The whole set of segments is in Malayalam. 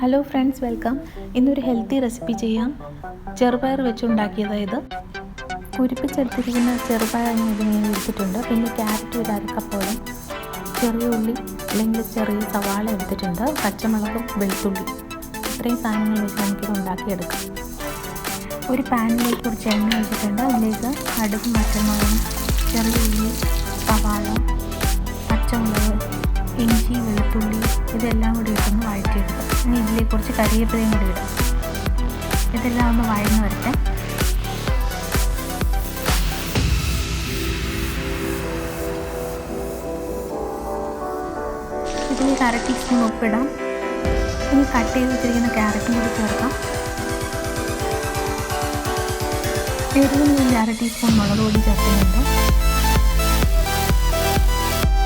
ഹലോ ഫ്രണ്ട്സ് വെൽക്കം ഇന്നൊരു ഹെൽത്തി റെസിപ്പി ചെയ്യാം. ചെറുപയർ വെച്ചുണ്ടാക്കിയതായത്. കുരുപ്പിച്ചെടുത്തിരിക്കുന്ന ചെറുപയർ ഞാൻ എടുത്തിട്ടുണ്ട്. പിന്നെ ക്യാരറ്റ് ഒരു അരക്കപ്പോളം ചെറിയ ഉള്ളി അല്ലെങ്കിൽ ചെറിയ സവാള എടുത്തിട്ടുണ്ട്. പച്ചമുളകും വെളുത്തുള്ളി. ഇത്രയും സാധനങ്ങൾ വെച്ച് നമുക്കിത് ഉണ്ടാക്കിയെടുക്കാം. ഒരു പാനിലേക്ക് കുറച്ച് എണ്ണ വെച്ചിട്ടുണ്ട് അതിലേക്ക് കടുകും പച്ചമുളകും ചെറിയ ഉള്ളി സവാള പച്ചമുളക് ഇഞ്ചി വെളുത്തുള്ളി ഇതെല്ലാം കൂടി ഇട്ടൊന്ന് വഴറ്റിയെടുക്കാം ഇനി ഇതിലേക്ക് കുറച്ച് കരിയേപ്പിലയും കൂടി ഇടാം. ഇതെല്ലാം ഒന്ന് വഴന്ന് വരട്ടെ. ഇതിലേക്ക് അര ടീസ്പൂൺ ഉപ്പിടാം. ഇനി കട്ട് ചെയ്ത് വെച്ചിരിക്കുന്ന ക്യാരറ്റും കൂടി ചേർക്കാം. എരിവിന് വേണ്ടി അര ടീസ്പൂൺ മുളക് പൊടി ചേർക്കുന്നുണ്ട്.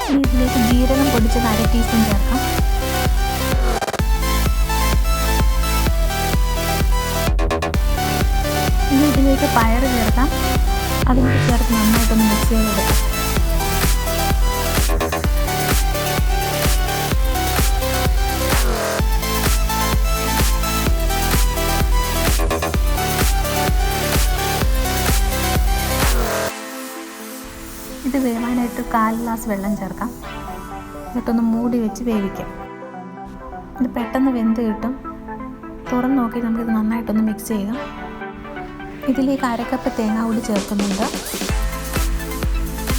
ഇനി ഇതിലേക്ക് ജീരകം പൊടിച്ചത് അര ടീസ്പൂൺ ചേർക്കാം. ഇതിലേക്ക് പയർ ചേർക്കാം. അതും ചേർത്ത് നന്നായിട്ടൊന്ന് മിക്സ് ചെയ്തെടുക്കാം ഇത് വേവാനായിട്ട് കാൽ ഗ്ലാസ് വെള്ളം ചേർക്കാം. എന്നിട്ടൊന്ന് മൂടി വെച്ച് വേവിക്കാം. ഇത് പെട്ടെന്ന് വെന്ത് കിട്ടും. തുറന്ന് നോക്കി നമുക്കിത് നന്നായിട്ടൊന്ന് മിക്സ് ചെയ്യാം. ഇതിലേക്ക് അരക്കപ്പ് തേങ്ങ കൂടി ചേർക്കുന്നുണ്ട്.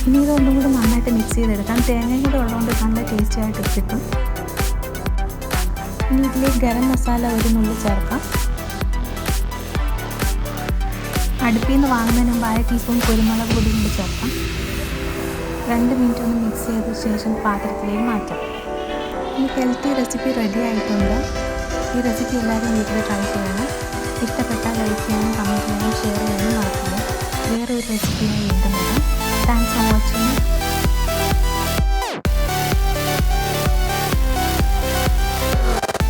ഇനി ഇതൊന്നും കൂടി നന്നായിട്ട് മിക്സ് ചെയ്തെടുക്കാം. തേങ്ങയും കൂടെ ഉള്ളതുകൊണ്ട് നല്ല ടേസ്റ്റി ആയിട്ട് കിട്ടും. ഇനി ഇതിലേക്ക് ഗരം മസാല ഒരു നുള്ളി ചേർക്കാം. അടുപ്പിൽ നിന്ന് വാങ്ങുന്നതിന് മുമ്പ് അര ടീസ്പൂൺ കുരുമുളക് പൊടി കൂടി ചേർക്കാം. രണ്ട് മിനിറ്റ് ഒന്ന് മിക്സ് ചെയ്ത ശേഷം പാത്രത്തിലേക്ക് മാറ്റാം. ഈ ഹെൽത്തി റെസിപ്പി റെഡി ആയിട്ടുണ്ട്. ഈ റെസിപ്പി എല്ലാവരും വീട്ടിൽ ട്രൈ ചെയ്യണം. ഇഷ്ടപ്പെട്ടാൽ 하루 되시기를 믿습니다. 딴청어촌